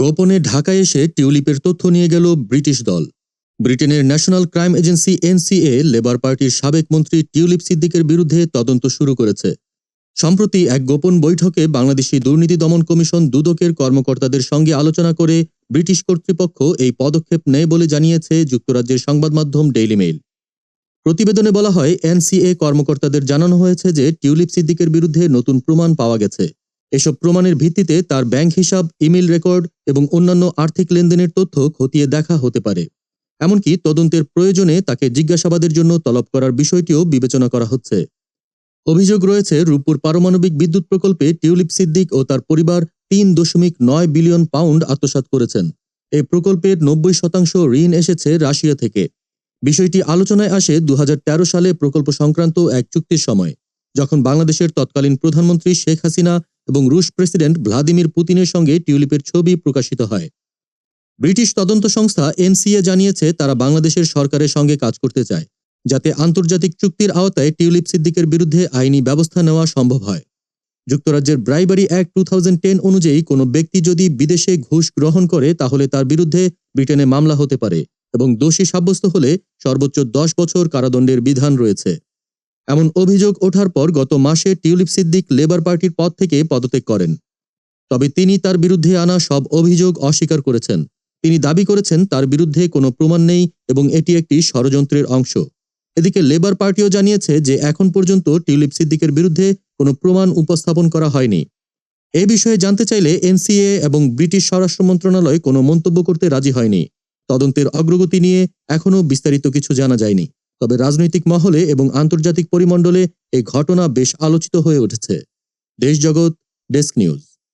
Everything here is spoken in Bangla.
গোপনে ঢাকায় এসে টিউলিপের তথ্য নিয়ে গেল ব্রিটিশ দল। ব্রিটেনের national crime agency NCA, labour পার্টির সাবেক মন্ত্রী টিউলিপ সিদ্দিকের বিরুদ্ধে তদন্ত শুরু করেছে। সম্প্রতি এক গোপন বৈঠকে বাংলাদেশি দুর্নীতি দমন কমিশন দুদকের কর্মকর্তাদের সঙ্গে আলোচনা করে ব্রিটিশ কর্তৃপক্ষ এই পদক্ষেপ নেয় বলে জানিয়েছে যুক্তরাজ্যের সংবাদ মাধ্যম ডেইলি মেইল। প্রতিবেদনে বলা হয়, এনসিএ কর্মকর্তাদের জানানো হয়েছে যে টিউলিপ সিদ্দিকের বিরুদ্ধে নতুন প্রমাণ পাওয়া গেছে। এসব প্রমাণের ভিত্তিতে তার ব্যাংক হিসাব ইমেল রেকর্ড এবং অন্যান্য আর্থিক লেনদেনের তথ্য খতিয়ে দেখা হতে পারে। এমনকি তদন্তের প্রয়োজনে তাকে জিজ্ঞাসাবাদের জন্য তলব করার বিষয়টিও বিবেচনা করা হচ্ছে। অভিযোগ রয়েছে, রূপপুর পারমাণবিক বিদ্যুৎ প্রকল্পে টিউলিপ সিদ্দিক ও তার পরিবার তিন দশমিক নয় বিলিয়ন পাউন্ড আত্মসাৎ করেছেন। এই প্রকল্পের নব্বই শতাংশ ঋণ এসেছে রাশিয়া থেকে। বিষয়টি আলোচনায় আসে দু হাজার তেরো সালে প্রকল্প সংক্রান্ত এক চুক্তির সময়, যখন বাংলাদেশের তৎকালীন প্রধানমন্ত্রী শেখ হাসিনা এবং রুশ প্রেসিডেন্ট ভ্লাদিমির পুতিনের সঙ্গে টিউলিপের ছবি প্রকাশিত হয়। ব্রিটিশ তদন্ত সংস্থা এনসিএ জানিয়েছে, তারা বাংলাদেশের সরকারের সঙ্গে কাজ করতে চায়, যাতে আন্তর্জাতিক চুক্তির আওতায় টিউলিপ সিদ্দিকের বিরুদ্ধে আইনি ব্যবস্থা নেওয়া সম্ভব হয়। যুক্তরাজ্যের ব্রাইবারি অ্যাক্ট টু অনুযায়ী কোনো ব্যক্তি যদি বিদেশে ঘুষ গ্রহণ করে, তাহলে তার বিরুদ্ধে ব্রিটেনে মামলা হতে পারে এবং দোষী সাব্যস্ত হলে সর্বোচ্চ দশ বছর কারাদণ্ডের বিধান রয়েছে। এমন অভিযোগ ওঠার পর গত মাসে টিউলিপ সিদ্দিক লেবার পার্টির পদ থেকে পদত্যাগ করেন। তবে তিনি তার বিরুদ্ধে আনা সব অভিযোগ অস্বীকার করেছেন। তিনি দাবি করেছেন তার বিরুদ্ধে কোনো প্রমাণ নেই এবং এটি একটি ষড়যন্ত্রের অংশ। এদিকে লেবার পার্টিও জানিয়েছে যে এখন পর্যন্ত টিউলিপ সিদ্দিকের বিরুদ্ধে কোনো প্রমাণ উপস্থাপন করা হয়নি। এ বিষয়ে জানতে চাইলে এনসিএ এবং ব্রিটিশ স্বরাষ্ট্র মন্ত্রণালয় কোনো মন্তব্য করতে রাজি হয়নি। তদন্তের অগ্রগতি নিয়ে এখনও বিস্তারিত কিছু জানা যায়নি। তবে রাজনৈতিক মহলে এবং আন্তর্জাতিক পরিমণ্ডলে এই ঘটনা বেশ আলোচিত হয়ে উঠেছে। Deshjagat desk news.